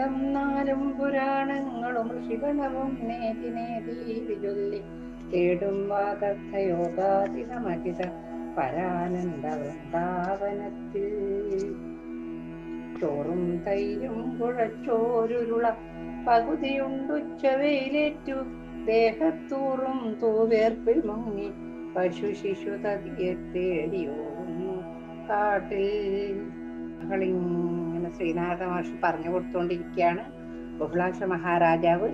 വേദം നാലും പുരാണങ്ങളും ശിവണവും നേതി നേതി വിചൊല്ലി കേടും വാദർത്ഥയോഗാതികമകിത പരാനന്ദ വൃന്ദാവനത്തിൽ ചോറും തൈരും കുഴച്ചോരുരുള പകുതിയുണ്ടുച്ചവയിലേറ്റു. ദേഹത്തൂറും തൂവേർപ്പിൽ മുങ്ങി പശു ശിശു തതിയെ തേടിയോടുന്നു കാട്ടിൽ. മകളിങ്ങനെ ശ്രീനാരായണ മഹർഷി പറഞ്ഞു കൊടുത്തുകൊണ്ടിരിക്കുകയാണ് ബഹുളാക്ഷ മഹാരാജാവ്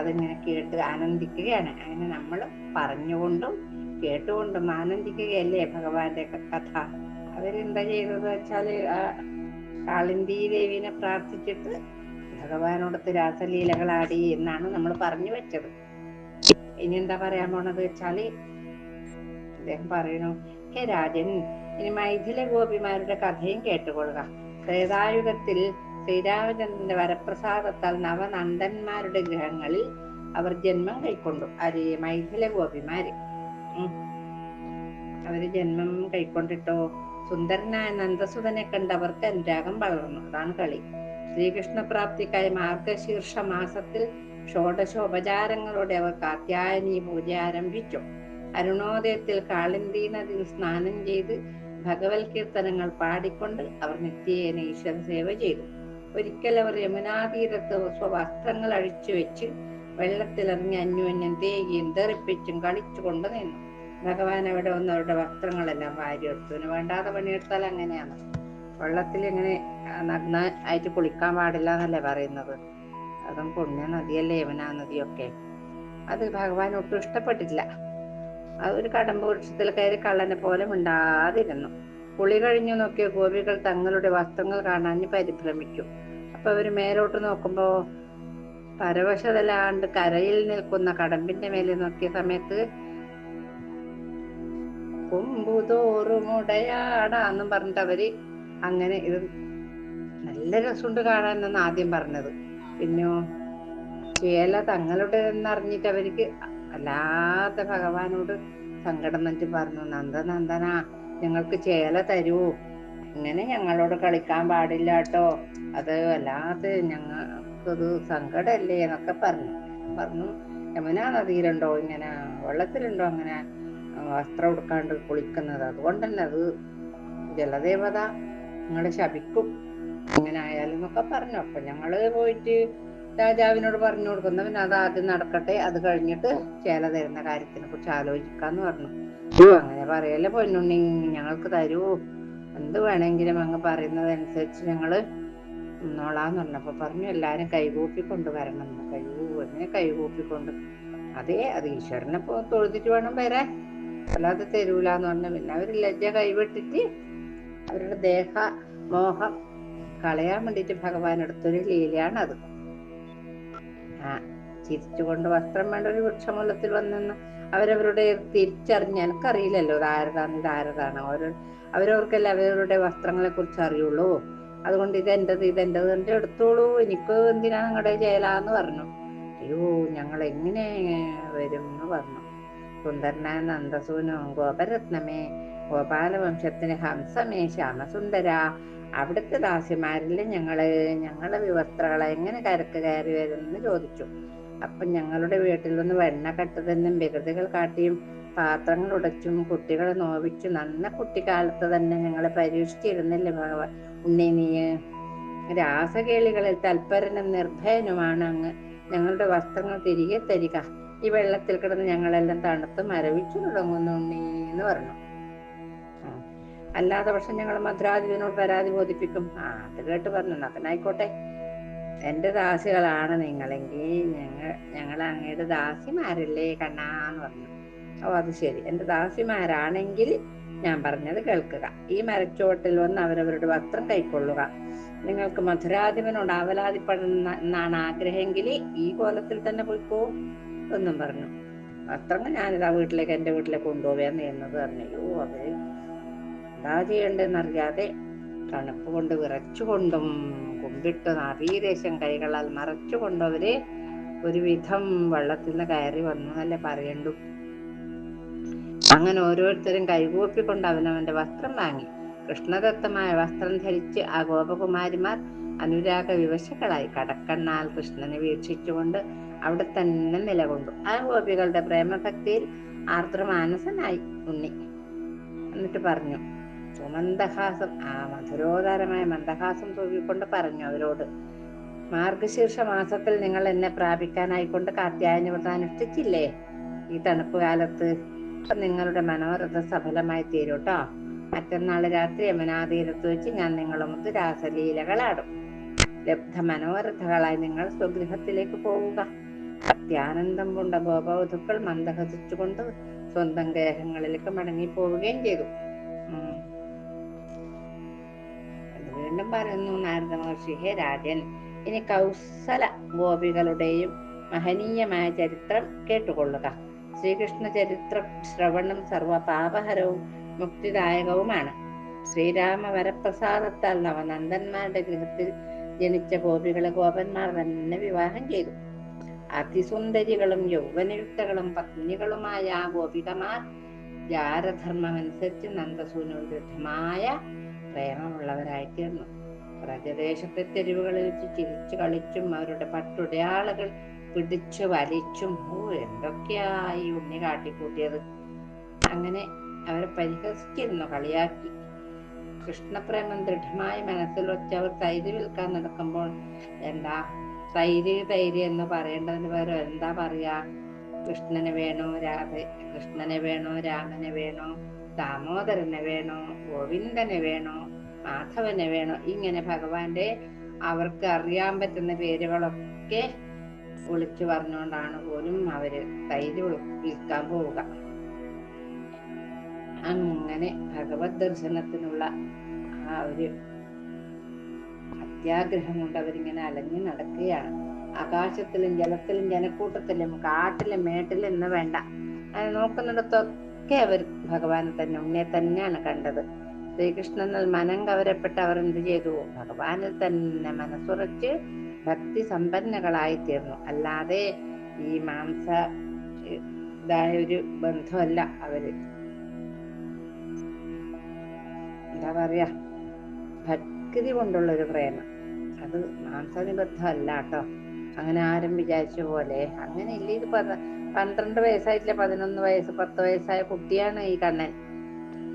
അതിങ്ങനെ കേട്ട് ആനന്ദിക്കുകയാണ്. അങ്ങനെ നമ്മൾ പറഞ്ഞുകൊണ്ടും കേട്ടുകൊണ്ടും ആനന്ദിക്കുകയല്ലേ ഭഗവാന്റെ കഥ? അവരെന്താ ചെയ്തത് വെച്ചാൽ കാളിന്തി ദേവിനെ പ്രാർത്ഥിച്ചിട്ട് ഭഗവാനോടത്ത് രാസലീലകളാടി എന്നാണ് നമ്മൾ പറഞ്ഞു വെച്ചത്. ഇനി എന്താ പറയാൻ പോണത് വെച്ചാൽ അദ്ദേഹം പറയുന്നു ഹേ രാജൻ ഇനി മൈഥില ഗോപിമാരുടെ കഥയും കേട്ടുകൊള്ളുക. ത്രേതായുഗത്തിൽ ശ്രീരാമചന്ദ്രന്റെ വരപ്രസാദത്താൽ നവനന്ദന്മാരുടെ ഗ്രഹങ്ങളിൽ അവർ ജന്മം കൈക്കൊണ്ടു. അത് മൈഥില ഗോപിമാര്. അവർ ജന്മം കൈക്കൊണ്ടിട്ടോ? സുന്ദരനായ നന്ദസുതനെ കണ്ടവർക്ക് അനുരാഗം വളർന്നു അതാണ് കളി. ശ്രീകൃഷ്ണ പ്രാപ്തിക്കായി മാർഗശീർഷ മാസത്തിൽ ഷോഡശോപചാരങ്ങളോടെ അവർ കാത്യായനി പൂജ ആരംഭിച്ചു. അരുണോദയത്തിൽ കാളിന്തി നദിയിൽ സ്നാനം ചെയ്ത് ഭഗവത് കീർത്തനങ്ങൾ പാടിക്കൊണ്ട് അവർ നിത്യേന ഈശ്വര സേവ ചെയ്തു. ഒരിക്കൽ അവർ യമുനാതീരത്ത് വസ്ത്രങ്ങൾ സ്വവസ്ത്രങ്ങൾ അഴിച്ചു വെച്ച് വെള്ളത്തിലിറങ്ങി അന്യോന്യം തേകിയും തെറിപ്പിച്ചും കളിച്ചുകൊണ്ട് നിന്നു. ഭഗവാൻ അവിടെ വന്ന് അവരുടെ വസ്ത്രങ്ങളെല്ലാം വാരിയെടുത്തു പിന്നെ വേണ്ടാതെ പണിയെടുത്താൽ അങ്ങനെയാണ്. വെള്ളത്തിൽ ഇങ്ങനെ നഗ്ന ആയിട്ട് കുളിക്കാൻ പാടില്ല എന്നല്ലേ പറയുന്നത്? അതും പുണ്യ നദിയല്ലേ യമുനാ നദിയൊക്കെ അത് ഭഗവാൻ ഒട്ടും ഇഷ്ടപ്പെട്ടില്ല ഒരു കടമ്പ വൃക്ഷത്തിൽ കയറി കള്ളനെ പോലെ മിണ്ടാതിരുന്നു. കുളി കഴിഞ്ഞു നോക്കിയ ഗോപികൾ തങ്ങളുടെ വസ്ത്രങ്ങൾ കാണാൻ പരിഭ്രമിക്കും അപ്പൊ അവർ മേലോട്ട് നോക്കുമ്പോ പരവശതലാണ്ട് കരയിൽ നിൽക്കുന്ന കടമ്പിന്റെ മേലെ നോക്കിയ സമയത്ത് കൊമ്പുതോറുമുടയാടാന്നും പറഞ്ഞിട്ട് അവർ അങ്ങനെ ഇത് നല്ല രസമുണ്ട് കാണാൻ എന്നാണ് ആദ്യം പറഞ്ഞത്. പിന്നെയോ ചേല തങ്ങളുടെ എന്നറിഞ്ഞിട്ട് അവർക്ക് അല്ലാതെ ഭഗവാനോട് സങ്കടം എന്നിട്ട് പറഞ്ഞു നന്ദ നന്ദനന്ദന ഞങ്ങൾക്ക് ചേല തരൂ. ഇങ്ങനെ ഞങ്ങളോട് കളിക്കാൻ പാടില്ല കേട്ടോ. അത് അല്ലാതെ ഞങ്ങൾക്കൊരു സങ്കടല്ലേ എന്നൊക്കെ പറഞ്ഞു. പറഞ്ഞു യമുനാ നദിയിലുണ്ടോ? ഇങ്ങനെ വെള്ളത്തിലുണ്ടോ? അങ്ങനെ വസ്ത്രം ഉടുക്കാണ്ട് കുളിക്കുന്നത്. അതുകൊണ്ടല്ല അത് ജലദേവത നിങ്ങളെ ശപിക്കും. ഇങ്ങനെ ആയാലും എന്നൊക്കെ പറഞ്ഞു. അപ്പൊ ഞങ്ങൾ പോയിട്ട് രാജാവിനോട് പറഞ്ഞു കൊടുക്കുന്ന. പിന്നെ അത് ആദ്യം നടക്കട്ടെ. അത് കഴിഞ്ഞിട്ട് ചേല തരുന്ന കാര്യത്തിനെ കുറിച്ച് ആലോചിക്കാന്ന് പറഞ്ഞു. അങ്ങനെ പറയല്ലേ പൊന്നുണ്ണി. ഞങ്ങൾക്ക് തരൂ. എന്ത് വേണമെങ്കിലും അങ്ങ് പറയുന്നതനുസരിച്ച് ഞങ്ങൾ നിന്നോളാന്ന് പറഞ്ഞപ്പോ പറഞ്ഞു എല്ലാരും കൈകൂപ്പി കൊണ്ടുവരണം. എന്ന് കൈകൂ എങ്ങനെ കൈകൂപ്പിക്കൊണ്ട്. അതെ അത് ഈശ്വരനെ പോ തൊഴുതിട്ട് വേണം വരാൻ. അല്ലാതെ തരൂലെന്ന് പറഞ്ഞു. പിന്നെ അവർ ലജ്ജ കൈവിട്ടിട്ട് അവരുടെ ദേഹ മോഹം കളയാൻ വേണ്ടിട്ട് ഭഗവാൻ എടുത്തൊരു അത് ചിരിച്ചുകൊണ്ട് വസ്ത്രം വേണ്ട ഒരു വൃക്ഷമൂലത്തിൽ വന്നെന്ന് അവരവരുടെ തിരിച്ചറിഞ്ഞ് എനിക്കറിയില്ലല്ലോ ഇത് ആരതാണ് ഇത് ആരതാണ് ഓരോ അവരവർക്കല്ല അവരവരുടെ വസ്ത്രങ്ങളെ കുറിച്ച് അറിയുള്ളൂ. അതുകൊണ്ട് ഇതെന്റത് ഇതെന്റത് എന്റെ എടുത്തോളൂ. എനിക്ക് എന്തിനാ നിങ്ങളുടെ ജയലാന്ന് പറഞ്ഞു. അയ്യോ ഞങ്ങൾ എങ്ങനെ വരും എന്ന് പറഞ്ഞു. സുന്ദരനായ നന്ദസൂനോ ഗോപരത്നമേ ഗോപാലവംശത്തിന് ഹംസമേ ശ്യാമസുന്ദര അവിടുത്തെ ദാസിമാരിൽ ഞങ്ങൾ ഞങ്ങളെ വിവസ്ത്രകളെ എങ്ങനെ കരക്ക് കയറി വരുമെന്ന് ചോദിച്ചു. അപ്പം ഞങ്ങളുടെ വീട്ടിൽ നിന്ന് വെണ്ണ കെട്ടതെന്നും വികൃതികൾ കാട്ടിയും പാത്രങ്ങൾ ഉടച്ചും കുട്ടികളെ നോവിച്ചു. നന്ന കുട്ടിക്കാലത്ത് തന്നെ ഞങ്ങളെ പരീക്ഷിച്ചിരുന്നില്ലേ ഭഗവാൻ ഉണ്ണി നീ. രാസകേളികളിൽ തൽപരനും നിർഭയനുമാണ് അങ്ങ്. ഞങ്ങളുടെ വസ്ത്രങ്ങൾ തിരികെ തരിക. ഈ വെള്ളത്തിൽ കിടന്ന് ഞങ്ങളെല്ലാം തണുത്ത് മരവിച്ചു തുടങ്ങുന്നു ഉണ്ണി എന്ന് പറഞ്ഞു. അല്ലാതെ പക്ഷെ ഞങ്ങൾ മദ്രാധിപനോട് പരാതി ബോധിപ്പിക്കും. ആ അത് കേട്ട് പറഞ്ഞു. നത്തനായിക്കോട്ടെ എന്റെ ദാസികളാണ് നിങ്ങളെങ്കിൽ ഞങ്ങൾ ഞങ്ങൾ അങ്ങയുടെ ദാസിമാരല്ലേ കണ്ണാന്ന് പറഞ്ഞു. ഓ അത് ശരി. എന്റെ ദാസിമാരാണെങ്കിൽ ഞാൻ പറഞ്ഞത് കേൾക്കുക. ഈ മരച്ചുവട്ടിൽ വന്ന് അവരവരുടെ വസ്ത്രം കൈക്കൊള്ളുക. നിങ്ങൾക്ക് മധുരാധിപനോട് ആവലാതിപ്പെടണം എന്നാണ് ആഗ്രഹമെങ്കിൽ ഈ കോലത്തിൽ തന്നെ പോയിക്കോ എന്നും പറഞ്ഞു. വസ്ത്രങ്ങൾ ഞാനിതാ വീട്ടിലേക്ക് എന്റെ വീട്ടിലേക്ക് കൊണ്ടുപോകാൻ ചെയ്യുന്നത് പറഞ്ഞു. അയ്യോ അവർ എന്താ ചെയ്യണ്ടെന്നറിയാതെ തണുപ്പ് കൊണ്ട് വിറച്ചുകൊണ്ടും കുമ്പിട്ട് നാഭീദേശം കൈകളാൽ മറച്ചുകൊണ്ടും അവർ ഒരുവിധം വെള്ളത്തിൽ നിന്ന് കയറി വന്നു എന്നല്ലേ പറയണ്ടു. അങ്ങനെ ഓരോരുത്തരും കൈകൂപ്പിക്കൊണ്ട് അവനവന്റെ വസ്ത്രം വാങ്ങി. കൃഷ്ണദത്തമായ വസ്ത്രം ധരിച്ച് ആ ഗോപകുമാരിമാർ അനുരാഗ വിവശകളായി കടക്കണ്ണാൽ കൃഷ്ണനെ വീക്ഷിച്ചുകൊണ്ട് അവിടെ തന്നെ നിലകൊണ്ടു. ആ ഗോപികളുടെ പ്രേമഭക്തിയിൽ ആർദ്രമാനസനായി ഉണ്ണി. എന്നിട്ട് പറഞ്ഞു സുമന്ദഹാസം ആ മധുരോദാരമായ മന്ദഹാസം തൂക്കിക്കൊണ്ട് പറഞ്ഞു അവരോട്. മാർഗശീർഷ മാസത്തിൽ നിങ്ങൾ എന്നെ പ്രാപിക്കാനായിക്കൊണ്ട് കാത്യായന വ്രതം അനുഷ്ഠിച്ചില്ലേ? ഈ തണുപ്പ് കാലത്ത് നിങ്ങളുടെ മനോരഥ സഫലമായി തീരൂട്ടോ മറ്റന്നാൾ രാത്രി യമുനാതീരത്ത് വെച്ച് ഞാൻ നിങ്ങളുമൊത്ത് രാസലീലകളാടും. ലബ്ധ മനോരഥകളായി നിങ്ങൾ സ്വഗൃഹത്തിലേക്ക് പോവുക. അത്യാനന്ദം കൊണ്ട ഗോപവധുക്കൾ മന്ദഹസിച്ചുകൊണ്ട് സ്വന്തം ഗ്രഹങ്ങളിലേക്ക് മടങ്ങി പോവുകയും ചെയ്തു പറയുന്നു നാരദ മഹർഷി. ഹേ രാജൻ ഇനി കൗസല ഗോപികളുടെയും മഹനീയമായ ചരിത്രം കേട്ടുകൊള്ളുക. ശ്രീകൃഷ്ണ ചരിത്ര ശ്രവണം സർവപാപഹരവും മുക്തിദായകവുമാണ്. ശ്രീരാമ വരപ്രസാദത്താൽ നവനന്ദന്മാരുടെ ഗൃഹത്തിൽ ജനിച്ച ഗോപികളെ ഗോപന്മാർ തന്നെ വിവാഹം ചെയ്തു. അതിസുന്ദരികളും യൗവനയുക്തകളും പത്നികളുമായ ആ ഗോപികമാർ ജാരധർമ്മമനുസരിച്ച് നന്ദസൂനോട് പ്രേമമുള്ളവരായി പ്രേമമുള്ളവരായിത്തീർന്നു. പ്രജദേശത്തെ തെരുവുകളിൽ വെച്ച് ചിരിച്ചു കളിച്ചും അവരുടെ പട്ടുടയാളുകൾ പിടിച്ചു വലിച്ചും ഓ എന്തൊക്കെയായി ഉണ്ണി കാട്ടിക്കൂട്ടിയത്. അങ്ങനെ അവരെ പരിഹസിച്ചിരുന്നു കളിയാക്കി. കൃഷ്ണപ്രേമം ദൃഢമായ മനസ്സിൽ വെച്ച് അവർ തൈര് വിൽക്കാൻ നടക്കുമ്പോൾ എന്താ തൈര് തൈര് എന്ന് പറയേണ്ടതിന് പകരം എന്താ പറയാ? കൃഷ്ണനെ വേണോ രാധ കൃഷ്ണനെ വേണോ രാമനെ വേണോ? ദാമോദരനെ വേണോ? ഗോവിന്ദനെ വേണോ? മാധവനെ വേണോ. ഇങ്ങനെ ഭഗവാന്റെ അവർക്ക് അറിയാൻ പറ്റുന്ന പേരുകളൊക്കെ വിളിച്ചു പറഞ്ഞുകൊണ്ടാണ് പോലും അവർ തൈര് വിൽക്കാൻ പോവുക. അങ്ങനെ ഭഗവത് ദർശനത്തിനുള്ള ആ ഒരു അത്യാഗ്രഹം കൊണ്ട് അവരിങ്ങനെ അലഞ്ഞു നടക്കുകയാണ്. ആകാശത്തിലും ജലത്തിലും ജനക്കൂട്ടത്തിലും കാട്ടിലും മേട്ടിലും എന്ന് വേണ്ട. നോക്കുന്നിടത്തൊക്കെ അവർ ഭഗവാനെ തന്നെ ഉന്നെ തന്നെയാണ് കണ്ടത്. ശ്രീകൃഷ്ണനിൽ മനം കവരപ്പെട്ട് അവർ എന്ത് ചെയ്തു? ഭഗവാനിൽ തന്നെ മനസ്സുറച്ച് ഭക്തി സമ്പന്നകളായി തീർന്നു. അല്ലാതെ ഈ മാംസ ഇതായ ഒരു ബന്ധമല്ല അവർ. എന്താ പറയാ? ഭക്തി കൊണ്ടുള്ള ഒരു പ്രേമം. അത് മാംസനിബദ്ധമല്ല കേട്ടോ. അങ്ങനെ ആരും വിചാരിച്ച പോലെ. അങ്ങനെ ഇല്ല ഇത് പന്ത്രണ്ട് വയസ്സായിട്ടില്ല പതിനൊന്ന് വയസ്സ് പത്ത് വയസ്സായ കുട്ടിയാണ് ഈ കണ്ണൻ.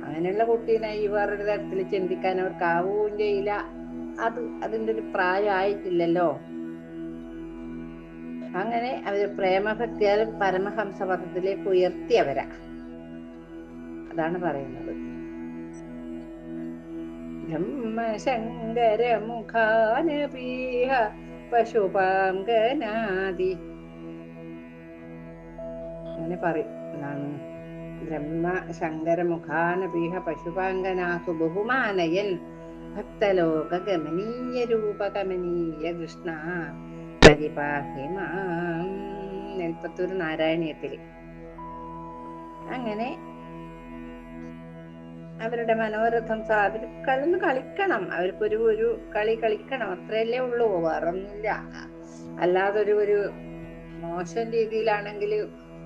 അങ്ങനെയുള്ള കുട്ടീനെ ഈ വേറൊരു തരത്തിൽ ചിന്തിക്കാൻ അവർക്ക് ആവുകയും ചെയ്യില്ല. അത് അതിന്റെ ഒരു പ്രായമായിട്ടില്ലല്ലോ. അങ്ങനെ അവർ പ്രേമഭക്തിയാൽ പരമഹംസ പദത്തിലേക്ക് ഉയർത്തിയവരാ. അതാണ് പറയുന്നത്. ബ്രഹ്മശങ്കര മുഖാനീഹ പശുപാങ്കനാദി അങ്ങനെ പറയും. എന്താണ് ബ്രഹ്മശങ്കര മുഖാനപീഹ പശുപാങ്കനാസു ബഹുമാനയൻ ഭക്തലോക ഗമനീയ രൂപ ഗമനീയ കൃഷ്ണ പരിപാഹി മാം നെൽപ്പത്തൂർ നാരായണീയത്തിൽ. അങ്ങനെ അവരുടെ മനോരഥം അവർ കളന്ന് കളിക്കണം. അവർക്കൊരു ഒരു കളി കളിക്കണം. അത്രയല്ലേ ഉള്ളൂ. വേറൊന്നുമില്ല. അല്ലാതൊരു ഒരു മോശം രീതിയിലാണെങ്കിൽ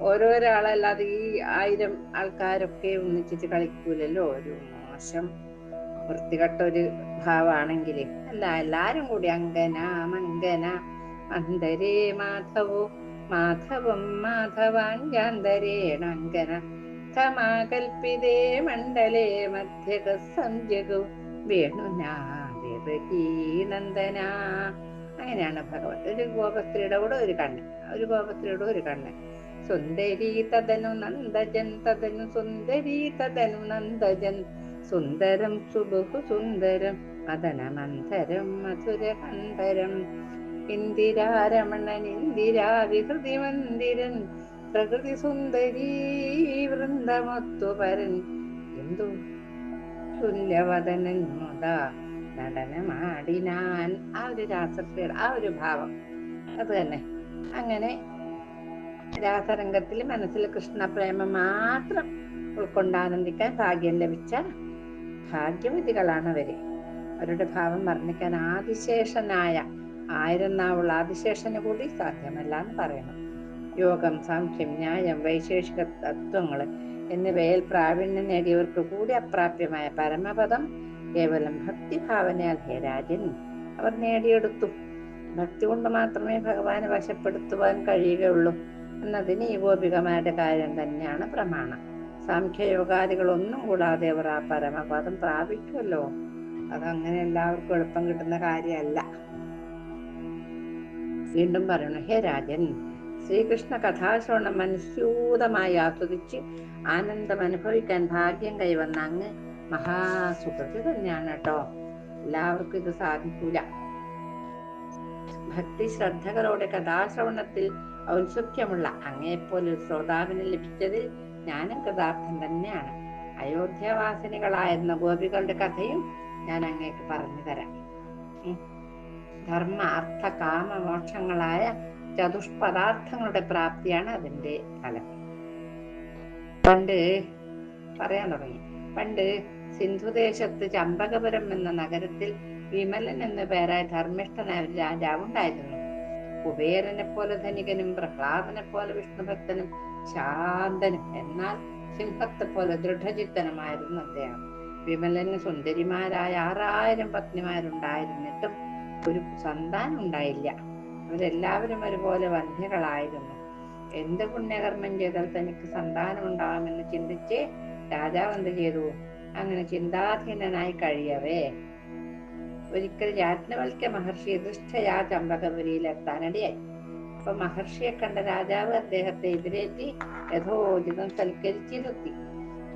ഓരോരാളല്ലാതെ ഈ ആയിരം ആൾക്കാരൊക്കെ ഒന്നിച്ചിട്ട് കളിക്കൂലല്ലോ? ഒരു മോശം വൃത്തികെട്ട ഒരു ഭാവാണെങ്കിൽ അല്ല എല്ലാരും കൂടി അങ്കന മങ്കന അന്തരേ മാധവോ മാധവം മാധവാഞ്ജാന്തരേണ അങ്കന മണ്ഡലേ മധ്യക സംജഗു വേണുനാ അങ്ങനെയാണ് ഭഗവത് ഒരു ഗോപസ്ത്രീയുടെ കൂടെ ഒരു കണ്ണൻ ഒരു ഗോപസ്ത്രീയുടെ ഒരു കണ്ണ്. സുന്ദരി തദനു നന്ദജൻ തദനു സുന്ദരി തദനു നന്ദജൻ. സുന്ദരം സുബുഹു സുന്ദരം മദനമന്ധരം മധുരഹന്തരം ഇന്ദിരാരമണൻ ഇന്ദിരാ വിഹൃതി മന്ദിരൻ. പ്രകൃതി സുന്ദരീ വൃന്ദമൊത്തു പരൻ. എന്തു? തുല്യവദനൻ മുത. നടനമാടിനാൻ. ആ ഒരു രാസക്രിയ ആ ഒരു ഭാവം. അത് തന്നെ. അങ്ങനെ രാസരംഗത്തിൽ മനസ്സിൽ കൃഷ്ണപ്രേമം മാത്രം ഉൾക്കൊണ്ട് ആനന്ദിക്കാൻ ഭാഗ്യം ലഭിച്ച ഭാഗ്യവതികളാണ് അവർ. അവരുടെ ഭാവം വർണിക്കാൻ ആദിശേഷനായ ആയിരം നാവുള്ള ആദിശേഷന് കൂടി സാധ്യമല്ല എന്ന് പറയണം. യോഗം സാംഖ്യം ന്യായം വൈശേഷിക തത്വങ്ങൾ എന്നിവയിൽ പ്രാവീണ്യം നേടിയവർക്ക് കൂടി അപ്രാപ്യമായ പരമപദം കേവലം ഭക്തിഭാവനയാൽ ഹേ രാജൻ അവർ നേടിയെടുത്തു. ഭക്തി കൊണ്ട് മാത്രമേ ഭഗവാനെ വശപ്പെടുത്തുവാൻ കഴിയുകയുള്ളൂ. എന്നതിന് ഏകോപികമായിട്ട് കാര്യം തന്നെയാണ് പ്രമാണം. സാംഖ്യയോഗാദികളൊന്നും കൂടാതെ അവർ ആ പരമപദം പ്രാപിക്കുമല്ലോ. അതങ്ങനെ എല്ലാവർക്കും എളുപ്പം കിട്ടുന്ന കാര്യമല്ല. വീണ്ടും പറയണു ഹേ രാജൻ ശ്രീകൃഷ്ണ കഥാശ്രവണം മനസ്യൂതമായി ആസ്വദിച്ച് ആനന്ദം അനുഭവിക്കാൻ ഭാഗ്യം കൈവന്ന അങ്ങ് മഹാസുഖത്തിൽ തന്നെയാണ് കേട്ടോ എല്ലാവർക്കും ഇത് സാധിക്കൂല. ഭക്തി ശ്രദ്ധകളോടെ കഥാശ്രവണത്തിൽ ഔത്സുക്യമുള്ള അങ്ങയെപ്പോലെ ഒരു ശ്രോതാവിന് ലഭിച്ചതിൽ ഞാനും കൃതാർത്ഥൻ തന്നെയാണ്. അയോധ്യവാസിനികളായിരുന്ന ഗോപികളുടെ കഥയും ഞാൻ അങ്ങേക്ക് പറഞ്ഞു തരാം. ധർമ്മ അർത്ഥ കാമ മോക്ഷങ്ങളായ ചതുഷ്പദാർത്ഥങ്ങളുടെ പ്രാപ്തിയാണ് അതിന്റെ ഫലം. പണ്ട് പറയാൻ തുടങ്ങി. പണ്ട് സിന്ധുദേശത്ത് ചമ്പകപുരം എന്ന നഗരത്തിൽ വിമലൻ എന്ന പേരായ ധർമ്മിഷ്ഠനായ രാജാവുണ്ടായിരുന്നു. കുബേരനെ പോലെ ധനികനും പ്രഹ്ലാദനെ പോലെ വിഷ്ണുഭക്തനും ശാന്തനും എന്നാൽ സിംഹത്തെ പോലെ ദൃഢചിത്തനുമായിരുന്നു അദ്ദേഹം വിമലന് സുന്ദരിമാരായ ആറായിരം പത്നിമാരുണ്ടായിരുന്നിട്ടും ഒരു സന്താനം ഉണ്ടായില്ല. അവരെല്ലാവരും ഒരുപോലെ വന്ധ്യകളായിരുന്നു. എന്ത് പുണ്യകർമ്മം ചെയ്താൽ തനിക്ക് സന്താനം ഉണ്ടാകുമെന്ന് ചിന്തിച്ച് രാജാവ് എന്ത് ചെയ്തു? അങ്ങനെ ചിന്താധീനനായി കഴിയവേ. ഒരിക്കൽ യാജ്ഞവൽക്യ മഹർഷി ദുഷ്ടയാ ചമ്പകപുരിയിൽ എത്താനിടയായി അപ്പൊ മഹർഷിയെ കണ്ട രാജാവ് അദ്ദേഹത്തെ എതിരേറ്റി യഥോചിതം സൽക്കരിച്ചിരുത്തി.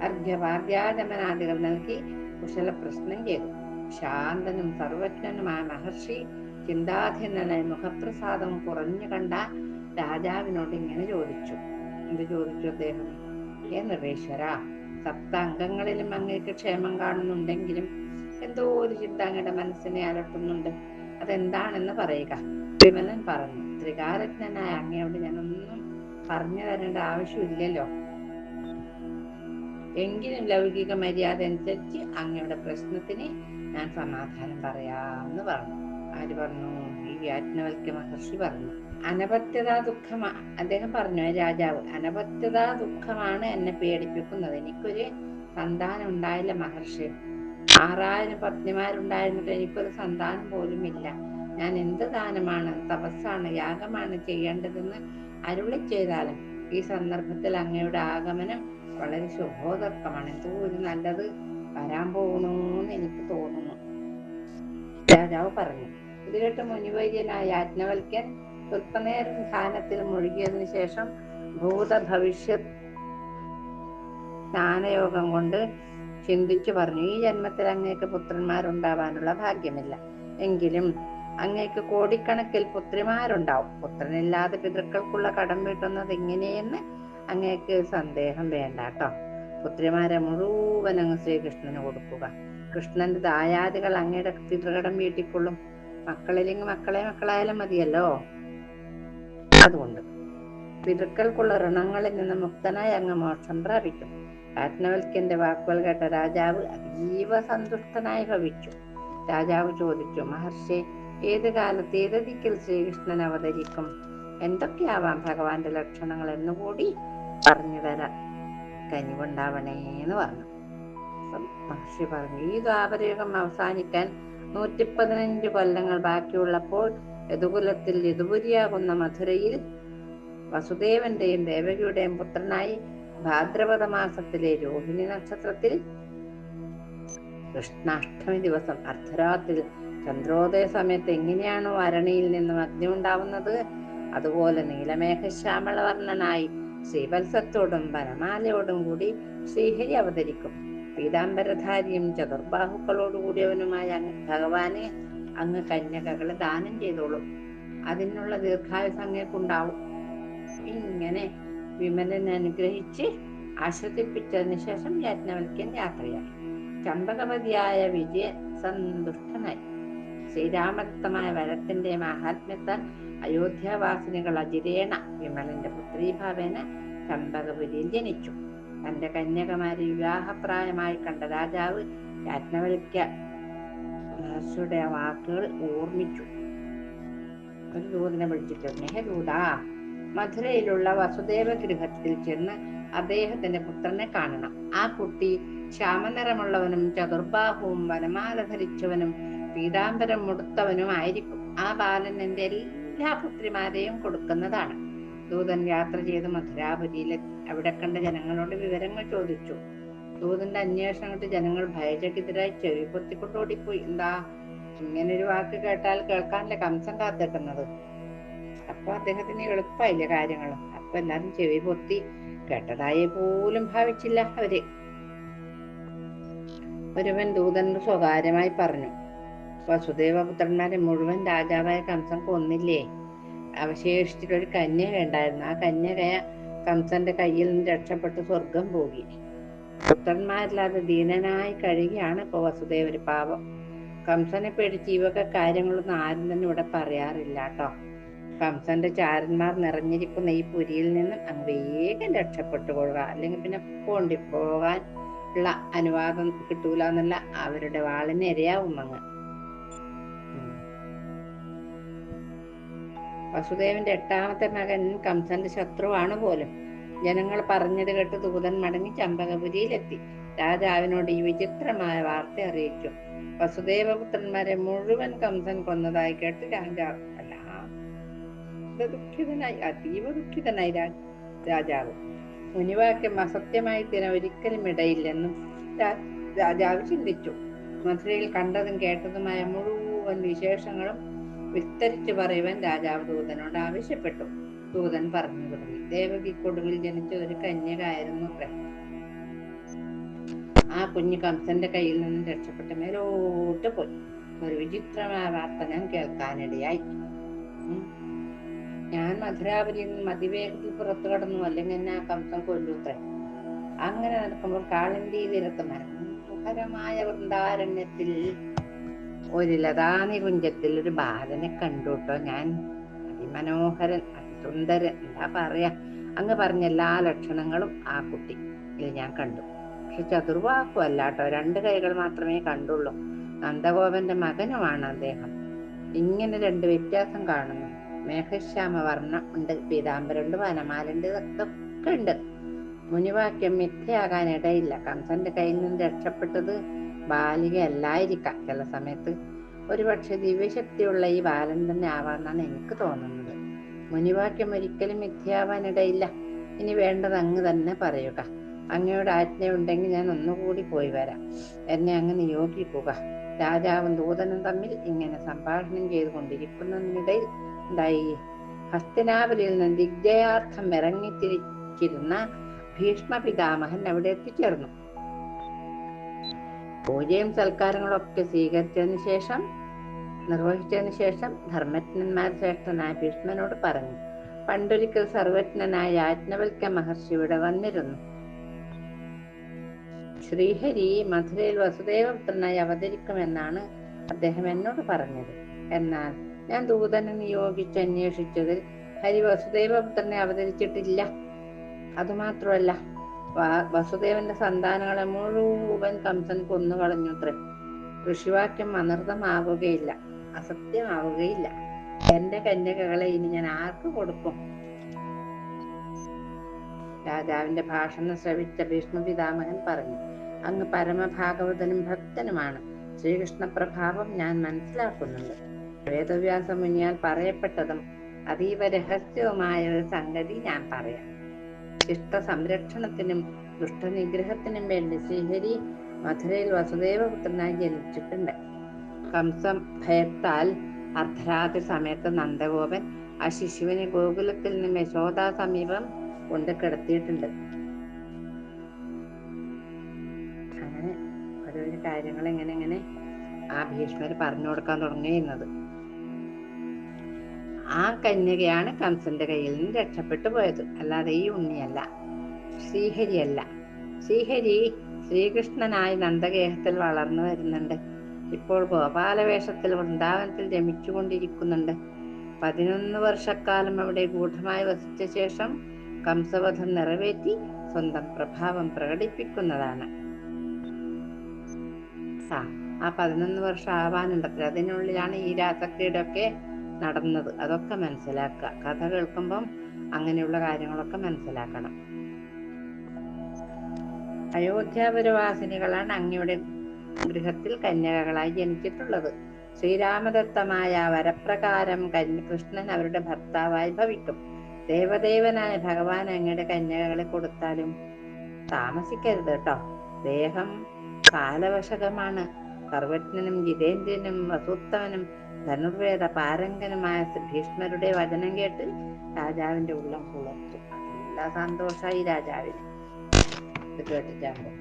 അർഘ്യപാദ്യാചമനാദികൾ നൽകി കുശല പ്രശ്നം ചെയ്തു. ശാന്തനും സർവജ്ഞനുമായ മഹർഷി ചിന്താധീനനായ മുഖപ്രസാദം കുറഞ്ഞു കണ്ട രാജാവിനോട് ഇങ്ങനെ ചോദിച്ചു. എന്ത് ചോദിച്ചു അദ്ദേഹം? ഏ നിർവേശ്വര സപ്ത അംഗങ്ങളിലും അങ്ങേക്ക് ക്ഷേമം കാണുന്നുണ്ടെങ്കിലും എന്തോ ഒരു ചിന്ത അങ്ങയുടെ മനസ്സിനെ അലട്ടുന്നുണ്ട്. അതെന്താണെന്ന് പറയുക. വിമലൻ പറഞ്ഞു ത്രികാരജ്ഞനായ അങ്ങയോട് ഒന്നും പറഞ്ഞു തരേണ്ട ആവശ്യമില്ലല്ലോ. എങ്കിലും ലൗകിക മര്യാദ അനുസരിച്ച് അങ്ങയുടെ പ്രശ്നത്തിന് ഞാൻ സമാധാനം പറയാമെന്ന് പറഞ്ഞു. ആര് പറഞ്ഞു? ഈ യാജ്ഞവൽക്യ മഹർഷി പറഞ്ഞു. അനപത്യതാ ദുഃഖമാ അദ്ദേഹം പറഞ്ഞു രാജാവ് അനപത്യതാ ദുഃഖമാണ് എന്നെ പേടിപ്പിക്കുന്നത്. എനിക്കൊരു സന്താനം ഉണ്ടായില്ല മഹർഷി. ആറായിരം പത്നിമാരുണ്ടായിരുന്നിട്ട് എനിക്കൊരു സന്താനം പോലും ഇല്ല. ഞാൻ എന്ത് ദാനമാണ് തപസ്സാണ് യാഗമാണ് ചെയ്യേണ്ടതെന്ന് അരുളി ചെയ്താലും ഈ സന്ദർഭത്തിൽ അങ്ങയുടെ ആഗമനം വളരെ ശുഭോദർക്കമാണ്. എന്തോ ഒരു നല്ലത് വരാൻ പോകണമെന്ന് എനിക്ക് തോന്നുന്നു. രാജാവ് പറഞ്ഞു ഇത് കേട്ട് മുനിവൈദ്യനായ യാജ്ഞവൽക്കൻ സ്വല്പനേരം ധ്യാനത്തിൽ മുഴുകിയതിനു ശേഷം ഭൂത ഭവിഷ്യത് ജ്ഞാനയോഗം കൊണ്ട് ചിന്തിച്ചു പറഞ്ഞു ഈ ജന്മത്തിൽ അങ്ങേക്ക് പുത്രന്മാരുണ്ടാവാനുള്ള ഭാഗ്യമില്ല. എങ്കിലും അങ്ങേക്ക് കോടിക്കണക്കിൽ പുത്രിമാരുണ്ടാവും. പുത്രനില്ലാതെ പിതൃക്കൾക്കുള്ള കടം വീട്ടുന്നത് എങ്ങനെയെന്ന് അങ്ങേക്ക് സന്ദേഹം വേണ്ട കേട്ടോ. പുത്രിമാരെ മുഴുവൻ അങ്ങ് ശ്രീകൃഷ്ണന് കൊടുക്കുക. കൃഷ്ണന്റെ ദായാദികൾ അങ്ങയുടെ പിതൃകടം വീട്ടിക്കൊള്ളും. മക്കളില്ലെങ്കിൽ മക്കളെ മക്കളായാലും മതിയല്ലോ? അതുകൊണ്ട് പിതൃക്കൾക്കുള്ള ഋണങ്ങളിൽ നിന്ന് മുക്തനായി അങ്ങ് മോക്ഷം പ്രാപിക്കും. രാജ്ഞവൽക്കിന്റെ വാക്കുകൾ കേട്ട രാജാവ് അതീവ സന്തുഷ്ടനായി ഭവിച്ചു. രാജാവ് ചോദിച്ചു മഹർഷി ഏത് കാലത്ത് ഏത് ശ്രീകൃഷ്ണൻ അവതരിക്കും? എന്തൊക്കെയാവാം ഭഗവാന്റെ ലക്ഷണങ്ങൾ എന്നുകൂടി പറഞ്ഞു തരാം കനിവുണ്ടാവണേ എന്ന് പറഞ്ഞു. മഹർഷി പറഞ്ഞു ഈ ദ്വാപരയുഗം അവസാനിക്കാൻ നൂറ്റി പതിനഞ്ച് കൊല്ലങ്ങൾ ബാക്കിയുള്ളപ്പോൾ യദുകുലത്തിൽ യദുപുരിയാകുന്ന മധുരയിൽ വസുദേവന്റെയും ദേവകിയുടെയും പുത്രനായി ഭാദ്രപദ മാസത്തിലെ രോഹിണി നക്ഷത്രത്തിൽ കൃഷ്ണാഷ്ടമി ദിവസം അർദ്ധരാത്രി ചന്ദ്രോദയ സമയത്ത് എങ്ങനെയാണ് അരണിയിൽ നിന്നും അഗ്നി ഉണ്ടാവുന്നത്? അതുപോലെ നീലമേഘശ്യാമളവർണനായി ശ്രീവത്സത്തോടും വനമാലയോടും കൂടി ശ്രീഹരി അവതരിക്കും. പീതാംബരധാരിയും ചതുർബാഹുക്കളോടുകൂടിയവനുമായ ഭഗവാനെ അങ്ങ് കന്യകകളെ ദാനം ചെയ്തോളും. അതിനുള്ള ദീർഘായുസ് അങ്ങേക്കുണ്ടാവും. ഇങ്ങനെ വിമലനെ അനുഗ്രഹിച്ച് ആശ്വസിപ്പിച്ചതിന് ശേഷം യാജ്ഞവൽക്കൻ യാത്രയായി. ചമ്പകവതിയായ വിജയൻ സന്തുഷ്ടനായി. ശ്രീരാമദത്തമായ വരത്തിന്റെ മഹാത്മ്യത്താൽ അയോധ്യാവാസിനികൾ അജിരേണ വിമലന്റെ പുത്രീഭാവേന ചമ്പകപുരിയിൽ ജനിച്ചു. തന്റെ കന്യകമാരി വിവാഹപ്രായമായി കണ്ട രാജാവ് യാജ്ഞവൽക്ക മഹർഷിയുടെ വാക്കുകൾ ഓർമ്മിച്ചു. ഒരു ദൂതനെ ദൂതാ മധുരയിലുള്ള വസുദേവ ഗൃഹത്തിൽ ചെന്ന് അദ്ദേഹത്തിന്റെ പുത്രനെ കാണണം. ആ കുട്ടി ശ്യാമനിറമുള്ളവനും ചതുർബാഹുവും വനമാല ധരിച്ചവനും പീതാംബരം മുടുത്തവനും ആയിരിക്കും. ആ ബാലൻ എന്റെ എല്ലാ പുത്രിമാരെയും കൊടുക്കുന്നതാണ്. ദൂതൻ യാത്ര ചെയ്ത് മധുരാപുരിയിലെ അവിടെ കണ്ട ജനങ്ങളോട് വിവരങ്ങൾ ചോദിച്ചു. ദൂതന്റെ അന്വേഷണം കണ്ട് ജനങ്ങൾ ഭയചകിതരായി ചെവി പൊത്തിക്കൊണ്ട് ഓടിപ്പോയി. എന്താ ഇങ്ങനൊരു വാക്ക് കേട്ടാൽ കേൾക്കാനല്ലേ. കംസൻ കാത്തിക്കുന്നത് അപ്പൊ അദ്ദേഹത്തിന് എളുപ്പമായില്ലേ കാര്യങ്ങൾ. അപ്പൊ എല്ലാരും ചെവി പൊത്തി കേട്ടതായി പോലും ഭാവിച്ചില്ല അവർ. ഒരുവൻ ദൂതനോട് സ്വകാര്യമായി പറഞ്ഞു വസുദേവപുത്രന്മാരെ മുഴുവൻ രാജാവായ കംസൻ കൊന്നില്ലേ? അവശേഷിച്ചിട്ടൊരു കന്യക ഉണ്ടായിരുന്നു ആ കന്യകയ കംസന്റെ കയ്യിൽ നിന്ന് രക്ഷപ്പെട്ട് സ്വർഗം പോകി പുത്രന്മാരില്ലാതെ ദീനനായി കഴിയുകയാണ് ഇപ്പൊ വസുദേവര് പാപം കംസനെ പേടിച്ച് ഇവൊക്കെ കാര്യങ്ങളൊന്നും ആരും തന്നെ ഇവിടെ പറയാറില്ല കേട്ടോ. കംസന്റെ ചാരന്മാർ നിറഞ്ഞിരിക്കുന്ന ഈ പുരിയിൽ നിന്നും അങ്ങ് വേഗം രക്ഷപ്പെട്ടു കൊള്ളുക അല്ലെങ്കിൽ പിന്നെ പോണ്ടി പോകാൻ ഉള്ള അനുവാദം കിട്ടൂല എന്നല്ല അവരുടെ വാളിന് ഇരയാവും അങ്ങ്. വസുദേവന്റെ എട്ടാമത്തെ മകൻ കംസന്റെ ശത്രുവാണ് പോലും. ജനങ്ങൾ പറഞ്ഞത് കേട്ട് ദൂതൻ മടങ്ങി ചമ്പകപുരിയിലെത്തി. രാജാവിനോട് ഈ വിചിത്രമായ വാർത്ത അറിയിച്ചു. വസുദേവപുത്രന്മാരെ മുഴുവൻ കംസൻ കൊന്നതായി കേട്ട് രാജാവ് ഇത് ദുഃഖിതനായി അതീവ ദുഃഖിതനായി രാജാവ്. മുനിവാക്യം അസത്യമായി തന്നെ ഒരിക്കലും ഇടയില്ലെന്നും രാജാവ് ചിന്തിച്ചു. മധുരയിൽ കണ്ടതും കേട്ടതുമായ മുഴുവൻ വിശേഷങ്ങളും വിസ്തരിച്ചു പറയുവാൻ രാജാവ് ദൂതനോട് ആവശ്യപ്പെട്ടു. ദൂതൻ പറഞ്ഞു തുടങ്ങി. ദേവകി കൊടുവിൽ ജനിച്ച ഒരു കന്യകായിരുന്നു അത്ര. ആ കുഞ്ഞു കംസന്റെ കയ്യിൽ നിന്നും രക്ഷപ്പെട്ട മേലോട്ട് പോയി. ഒരു വിചിത്രമായ വാർത്ത ഞാൻ കേൾക്കാനിടയായി. ഞാൻ മധുരാപുരിയിൽ നിന്ന് അതിവേഗത്തിൽ പുറത്തു കടന്നു. അല്ലെങ്കിൽ എന്നെ ആ കംസൻ കൊല്ലൂത്രേ അങ്ങനെ നടക്കുമ്പോൾ കാളിന്തി തീരത്ത് മനോഹരമായ വൃന്ദാരണ്യത്തിൽ ഒരു ലതാനികുഞ്ചത്തിൽ ഒരു ബാലനെ കണ്ടുട്ടോ ഞാൻ. അതിമനോഹരൻ അതിസുന്ദരൻ എന്താ പറയാ? അങ്ങ് പറഞ്ഞ എല്ലാ ലക്ഷണങ്ങളും ആ കുട്ടി ഇതിൽ ഞാൻ കണ്ടു. പക്ഷെ ചതുർവാക്കും അല്ലാട്ടോ രണ്ട് കൈകൾ മാത്രമേ കണ്ടുള്ളൂ. നന്ദഗോപന്റെ മകനുമാണ് അദ്ദേഹം. ഇങ്ങനെ രണ്ട് വ്യത്യാസം കാണുന്നു. മേഘശ്യാമ വർണം ഉണ്ട് പീതാംബരുണ്ട് വനമാലുണ്ട് ഇതൊക്കെ ഉണ്ട് മുനിവാക്യം മിഥ്യയാകാൻ ഇടയില്ല. കംസന്റെ കയ്യിൽ നിന്ന് രക്ഷപ്പെട്ടത് ബാലികയല്ലായിരിക്കാം. ചില സമയത്ത് ഒരുപക്ഷെ ദിവ്യശക്തിയുള്ള ഈ ബാലൻ തന്നെ ആവാന്നാണ് എനിക്ക് തോന്നുന്നത്. മുനിവാക്യം ഒരിക്കലും മിഥ്യയാവാൻ ഇടയില്ല. ഇനി വേണ്ടത് അങ്ങ് തന്നെ പറയുക. അങ്ങയുടെ ആജ്ഞയുണ്ടെങ്കിൽ ഞാൻ ഒന്നുകൂടി പോയി വരാം. എന്നെ അങ്ങ് നിയോഗിക്കുക. രാജാവും ദൂതനും തമ്മിൽ ഇങ്ങനെ സംഭാഷണം ചെയ്തുകൊണ്ടിരിക്കുന്നതിനിടയിൽ ഉണ്ടായി. ഹസ്തനാപുരിൽ നിന്ന് ദിഗ്ജയാർത്ഥം ഇറങ്ങിത്തിരിച്ചിരുന്ന ഭീഷ്മ പിതാമഹൻ അവിടെ എത്തിച്ചേർന്നു. പൂജയും സൽക്കാരങ്ങളും ഒക്കെ സ്വീകരിച്ചതിന് ശേഷം നിർവഹിച്ചതിന് ശേഷം ധർമ്മജ്ഞന്മാർ ശ്രേഷ്ഠനായ ഭീഷ്മനോട് പറഞ്ഞു പണ്ടൊരിക്കൽ സർവജ്ഞനായ യാജ്ഞവൽക്ക മഹർഷി ഇവിടെ വന്നിരുന്നു. ശ്രീഹരി മധുരയിൽ വസുദേവപുത്രനായി അവതരിക്കുമെന്നാണ് അദ്ദേഹം എന്നോട് പറഞ്ഞത്. എന്നാൽ ഞാൻ ദൂതനെ നിയോഗിച്ച് അന്വേഷിച്ചതിൽ ഹരി വസുദേവപുത്രനെ അവതരിച്ചിട്ടില്ല. അതുമാത്രമല്ല വസുദേവന്റെ സന്താനങ്ങളെ മുഴുവൻ കംസൻ കൊന്നുകളഞ്ഞുത്രേ ഋഷിവാക്യം അനർത്ഥമാവുകയില്ല അസത്യമാവുകയില്ല. എന്റെ കന്യകകളെ ഇനി ഞാൻ ആർക്ക് കൊടുക്കും? രാജാവിന്റെ ഭാഷണം ശ്രവിച്ച ഭീഷ്മ പിതാമഹൻ പറഞ്ഞു അങ്ങ് പരമഭാഗവതനും ഭക്തനുമാണ്. ശ്രീകൃഷ്ണ പ്രഭാവം ഞാൻ മനസ്സിലാക്കുന്നുണ്ട്. വേദവ്യാസ മുനിയാൽ പറയപ്പെട്ടതും അതീവ രഹസ്യവുമായ ഒരു സംഗതി ഞാൻ പറയാം. ഇഷ്ട സംരക്ഷണത്തിനും ദുഷ്ടനിഗ്രഹത്തിനും വേണ്ടി ശ്രീഹരി മധുരയിൽ വസുദേവപുത്രനായി ജനിച്ചിട്ടുണ്ട്. കംസം ഭയത്താൽ അർദ്ധരാത്രി സമയത്ത് നന്ദഗോപൻ ആ ശിശുവിനെ ഗോകുലത്തിൽ നിന്ന് യശോദാ സമീപം കൊണ്ട് കിടത്തിയിട്ടുണ്ട്. അങ്ങനെ ഓരോരോ കാര്യങ്ങൾ എങ്ങനെ എങ്ങനെ ആ ഭീഷ്മർ പറഞ്ഞു കൊടുക്കാൻ തുടങ്ങിയിരുന്നത് ആ കന്യകയാണ് കംസന്റെ കയ്യിൽ നിന്ന് രക്ഷപ്പെട്ടു പോയത്. അല്ലാതെ ഈ ഉണ്ണിയല്ല ശ്രീഹരിയല്ല. ശ്രീഹരി ശ്രീകൃഷ്ണനായി നന്ദഗേഹത്തിൽ വളർന്നു വരുന്നുണ്ട്. ഇപ്പോൾ ഗോപാലവേഷത്തിൽ വൃന്ദാവനത്തിൽ രമിച്ചുകൊണ്ടിരിക്കുന്നുണ്ട് പതിനൊന്ന് വർഷക്കാലം അവിടെ ഗൂഢമായി വസിച്ച ശേഷം കംസവധം നിറവേറ്റി സ്വന്തം പ്രഭാവം പ്രകടിപ്പിക്കുന്നതാണ്. ആ പതിനൊന്ന് വർഷം ആവാനുണ്ടത്ര അതിനുള്ളിലാണ് ഈ രാസക്രിയുടെ ഒക്കെ നടന്നത്. അതൊക്കെ മനസ്സിലാക്കുക. കഥ കേൾക്കുമ്പം അങ്ങനെയുള്ള കാര്യങ്ങളൊക്കെ മനസ്സിലാക്കണം. അയോധ്യാപുരവാസിനികളാണ് അങ്ങയുടെ ഗൃഹത്തിൽ കന്യകകളായി ജനിച്ചിട്ടുള്ളത്. ശ്രീരാമദത്തമായ വരപ്രകാരം കൃഷ്ണൻ അവരുടെ ഭർത്താവായി ഭവിക്കും. ദേവദേവനായ ഭഗവാൻ അങ്ങയുടെ കന്യകകളെ കൊടുത്താലും താമസിക്കരുത് കേട്ടോ. ദേഹം കാലവശകമാണ്. സർവജ്ഞനും ജിതേന്ദ്രനും വസുത്തവനും ധനുർവേദ പാരങ്കനുമായ ഭീഷ്മരുടെ വചനം കേട്ട് രാജാവിന്റെ ഉള്ളം കുളർത്തു നല്ല സന്തോഷായി രാജാവിന്. ഇത് കേട്ടിട്ടാകുമ്പോ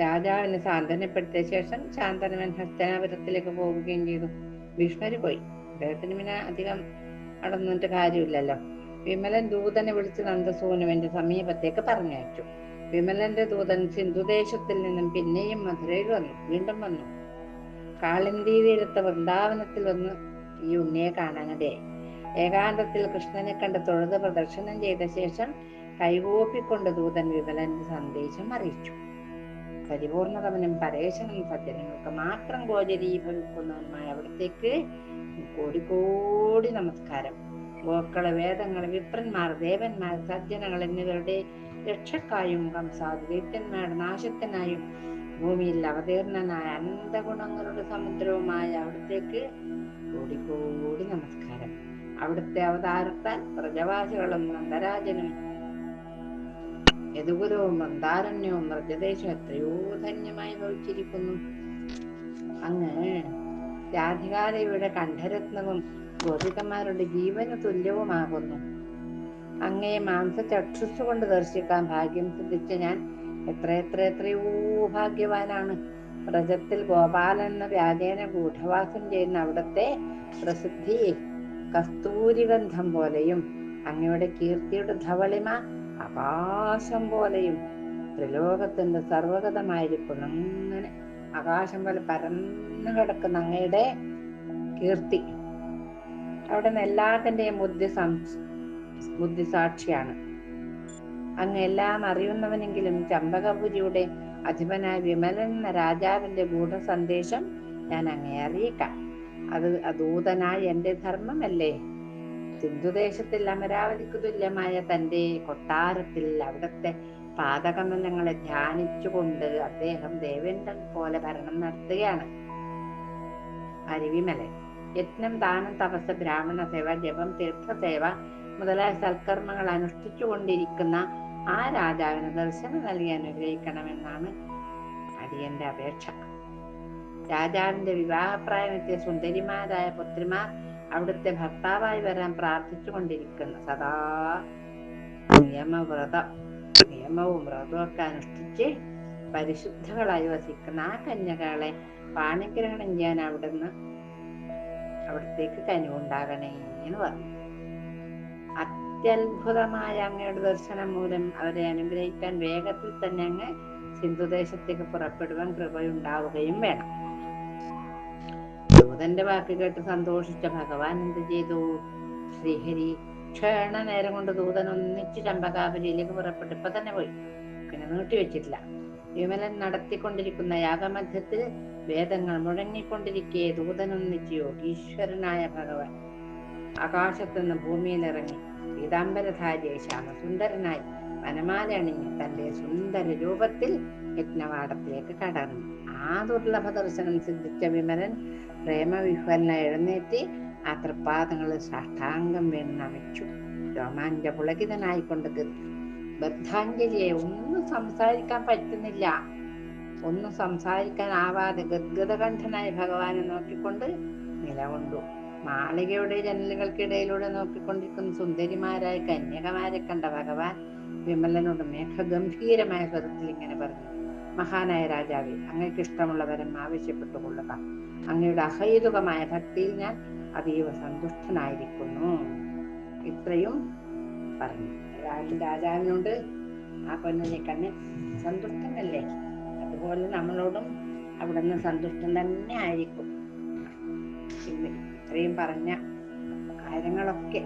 രാജാവിനെ സാന്ത്വനപ്പെടുത്തിയ ശേഷം ശാന്തനവൻ ഹസ്തനാപുരത്തിലേക്ക് പോവുകയും ചെയ്തു. ഭീഷ്മര് പോയി. അദ്ദേഹത്തിന് പിന്നെ അധികം നടന്നിട്ട് കാര്യമില്ലല്ലോ. വിമലൻ ദൂതനെ വിളിച്ച് നന്ദസൂനുവിന്റെ സമീപത്തേക്ക് പറഞ്ഞയച്ചു. വിമലന്റെ ദൂതൻ സിന്ധുദേശത്തിൽ നിന്നും പിന്നെയും മധുരയിൽ വന്നു. വീണ്ടും വന്നു. കാളിന്തി തീരത്ത് വൃന്ദാവനത്തിൽ വന്ന് ഈ ഉണ്ണിയെ കാണാനതേ. ഏകാന്തത്തിൽ കൃഷ്ണനെ കണ്ട് തൊഴുത് പ്രദർശനം ചെയ്ത ശേഷം കൈകൂപ്പിക്കൊണ്ട് ദൂതൻ വിമലന്റെ സന്ദേശം അറിയിച്ചു. പരിപൂർണതമനും പരേശനും സജ്ജനങ്ങൾക്ക് മാത്രം ഗോചരീഭവിക്കുന്നവനുമായ അവിടത്തേക്ക് കോടി കോടി നമസ്കാരം. ഗോക്കൾ വേദങ്ങൾ വിപ്രന്മാർ ദേവന്മാർ സജ്ജനങ്ങൾ എന്നിവരുടെ രക്ഷക്കായും കംസാദ് ദൈത്യന്മാരുടെ നാശത്തിനായും ഭൂമിയിൽ അവതീർണനായ അനന്തഗുണങ്ങളുടെ സമുദ്രവുമായ അവിടത്തേക്ക് കോടിക്കോടി കോടി നമസ്കാരം. അവിടുത്തെ അവതാരത്താൽ പ്രജവാസികളും നന്ദരാജനും യദുഗുരവും മന്ദാരണ്യവും വ്രജദേശവും എത്രയോ ധന്യമായി ഭവിച്ചിരിക്കുന്നു. അങ്ങ് രാധികാരയുടെ കണ്ഠരത്നവും ഗോപികന്മാരുടെ ജീവന് തുല്യവുമാകുന്നു. അങ്ങയെ മാംസചക്ഷുസ് കൊണ്ട് ദർശിക്കാൻ ഭാഗ്യം സിദ്ധിച്ച ഞാൻ എത്ര എത്ര എത്രയോ ഭാഗ്യവാനാണ്. വ്രജത്തിൽ ഗോപാലൻ എന്ന വ്യാജേന ഗൂഢവാസം ചെയ്യുന്ന അവിടത്തെ പ്രസിദ്ധി കസ്തൂരിഗന്ധം പോലെയും അങ്ങയുടെ കീർത്തിയുടെ ധവളിമ ആകാശം പോലെയും ത്രിലോകത്തിന്റെ സർവഗതമായിരിക്കും അങ്ങനെ ആകാശം പോലെ പരന്നു കിടക്കുന്ന അങ്ങയുടെ കീർത്തി. അവിടെ നിന്ന് എല്ലാത്തിന്റെയും ബുദ്ധി സംസ് ബുദ്ധിസാക്ഷിയാണ്. അങ്ങ് എല്ലാം അറിയുന്നവനെങ്കിലും ചമ്പകപുരിയുടെ അധിപനായ വിമലൻ എന്ന രാജാവിന്റെ ഗൂഢ സന്ദേശം ഞാൻ അങ്ങേ അറിയിക്കാം. അത് അദൂതനായ എന്റെ ധർമ്മമല്ലേ? സിന്ധുദേശത്തിൽ അമരാവതിക്ക് തുല്യമായ തന്റെ കൊട്ടാരത്തിൽ അവിടത്തെ പാതകമലങ്ങളെ ധ്യാനിച്ചുകൊണ്ട് അദ്ദേഹം ദേവേന്ദ്രൻ പോലെ ഭരണം നടത്തുകയാണ്. അരുവിമലൻ യജ്ഞം ദാനം തപസ് ബ്രാഹ്മണ സേവ ജപം തീർത്ഥസേവ മുതലായ സൽക്കർമ്മങ്ങൾ അനുഷ്ഠിച്ചു കൊണ്ടിരിക്കുന്ന ആ രാജാവിന് ദർശനം നൽകി അനുഗ്രഹിക്കണമെന്നാണ് അടിയന്റെ അപേക്ഷ. രാജാവിന്റെ വിവാഹപ്രായമെത്തിയ സുന്ദരിമാരായ പുത്രിമാർ അവിടുത്തെ ഭർത്താവായി വരാൻ പ്രാർത്ഥിച്ചു കൊണ്ടിരിക്കുന്നു സദാ നിയമവ്രതം നിയമവും വ്രതവും ഒക്കെ അനുഷ്ഠിച്ച് പരിശുദ്ധകളായി വസിക്കുന്ന ആ കന്യകളെ പാണിഗ്രഹണം ചെയ്യാൻ അവിടുന്ന് അവിടത്തേക്ക് കനിവുണ്ടാകണേ എന്ന് പറഞ്ഞു. അത്യത്ഭുതമായ അങ്ങയുടെ ദർശനം മൂലം അവരെ അനുഗ്രഹിക്കാൻ വേഗത്തിൽ തന്നെ അങ്ങ് സിന്ധുദേശത്തേക്ക് പുറപ്പെടുവാൻ കൃപയുണ്ടാവുകയും വേണം. ദൂതന്റെ വാക്ക് കേട്ട് സന്തോഷിച്ച ഭഗവാൻ എന്ത് ചെയ്തു? ശ്രീഹരി ക്ഷണ നേരം കൊണ്ട് ദൂതൻ ഒന്നിച്ച് ചമ്പകാപുരിയിലേക്ക് പുറപ്പെട്ടു. ഇപ്പൊ തന്നെ പോയി. പിന്നെ നീട്ടിവെച്ചിട്ടില്ല വിമലൻ നടത്തിക്കൊണ്ടിരിക്കുന്ന യാഗമധ്യത്തിൽ വേദങ്ങൾ മുഴങ്ങിക്കൊണ്ടിരിക്കെ ദൂതനൊന്നിച്ച് യോഗീശ്വരനായ ഭഗവാൻ ആകാശത്തുനിന്ന് ഭൂമിയിലിറങ്ങി. പീതാംബരധാരിയായി ശ്യാമസുന്ദരനായി വനമാല അണിഞ്ഞ് തന്റെ സുന്ദര രൂപത്തിൽ യജ്ഞവാടത്തിലേക്ക് കടന്നു. ആ ദുർലഭ ദർശനം സിദ്ധിച്ച വിമലൻ പ്രേമവിഹ്വലന എഴുന്നേറ്റ് ആ തൃപ്പാദങ്ങളിൽ സാഷ്ടാംഗം വീണ് നമിച്ചു പുളകിതനായിക്കൊണ്ട് ബദ്ധാഞ്ജലിയെ ഒന്നും സംസാരിക്കാൻ പറ്റുന്നില്ല. ഒന്നും സംസാരിക്കാൻ ആവാതെ ഗദ്ഗതകണ്ഠനായി ഭഗവാനെ നോക്കിക്കൊണ്ട് നിലകൊണ്ടു. മാളികയുടെ ജനലുകൾക്കിടയിലൂടെ നോക്കിക്കൊണ്ടിരിക്കുന്ന സുന്ദരിമാരായ കന്യകമാരെ കണ്ട ഭഗവാൻ വിമലനോട് മേഘഗംഭീരമായ സ്വരത്തിൽ ഇങ്ങനെ പറഞ്ഞു മഹാനായ രാജാവെ അങ്ങക്ക് ഇഷ്ടമുള്ള വരം ആവശ്യപ്പെട്ടുകൊള്ളുക. അങ്ങയുടെ അഹൈതുകമായ ഭക്തിയിൽ ഞാൻ അതീവ സന്തുഷ്ടനായിരിക്കുന്നു. ഇത്രയും പറഞ്ഞു. രാജ- രാജാവിനോട് ആ പൊന്നിനെ കണ്ണ് സന്തുഷ്ടനല്ലേ? അതുപോലെ നമ്മളോടും അവിടുന്ന് സന്തുഷ്ടൻ തന്നെ ആയിരിക്കും. ഇത്രയും പറഞ്ഞ കാര്യങ്ങളൊക്കെ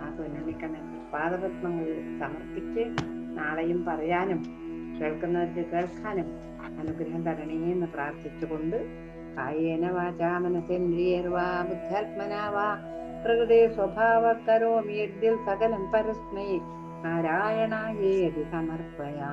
ആ പൊന്നിക്കണ്ണൻ പാദപത്മങ്ങളിൽ സമർപ്പിച്ച് നാളെയും പറയാനും കേൾക്കുന്നവർക്ക് കേൾക്കാനും അനുഗ്രഹം തരണേ എന്ന് പ്രാർത്ഥിച്ചുകൊണ്ട് കായേന വാചാ മനസേന്ദ്രിയർവാ ബുദ്ധാത്മനാവാ പ്രകൃതി സ്വഭാവ കരോമി യദ്ദിൽ സകലം പരസ്മൈ നാരായണായേതി സമർപ്പയാ.